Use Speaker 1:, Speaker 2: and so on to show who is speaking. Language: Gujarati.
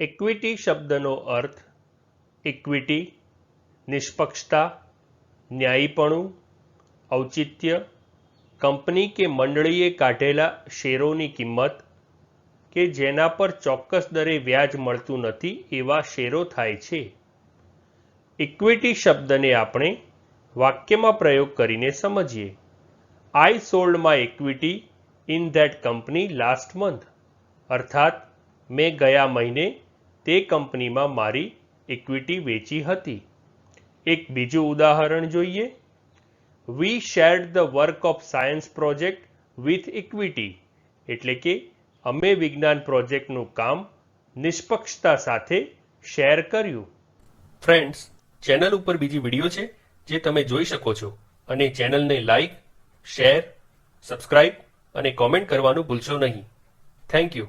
Speaker 1: ઇક્વિટી શબ્દનો અર્થ ઇક્વિટી નિષ્પક્ષતા, ન્યાયીપણું, ઔચિત્ય, કંપની કે મંડળીએ કાઢેલા શેરોની કિંમત કે જેના પર ચોક્કસ દરે વ્યાજ મળતું નથી એવા શેરો થાય છે. ઇક્વિટી શબ્દને આપણે વાક્યમાં પ્રયોગ કરીને સમજીએ. I sold my equity in that company last month અર્થાત, મેં ગયા મહિને તે કંપનીમાં મારી ઇક્વિટી વેચી હતી. એક બીજું ઉદાહરણ જોઈએ. We shared the work of science project with equity એટલે કે અમે વિજ્ઞાન પ્રોજેક્ટનું કામ નિષ્પક્ષતા સાથે શેર કર્યું. ફ્રેન્ડ્સ ચેનલ ઉપર બીજી વીડિયો છે, જે તમે જોઈ શકો છો. અને ચેનલને લાઈક શેર સબસ્ક્રાઇબ અને કોમેન્ટ કરવાનું ભૂલશો નહીં. Thank you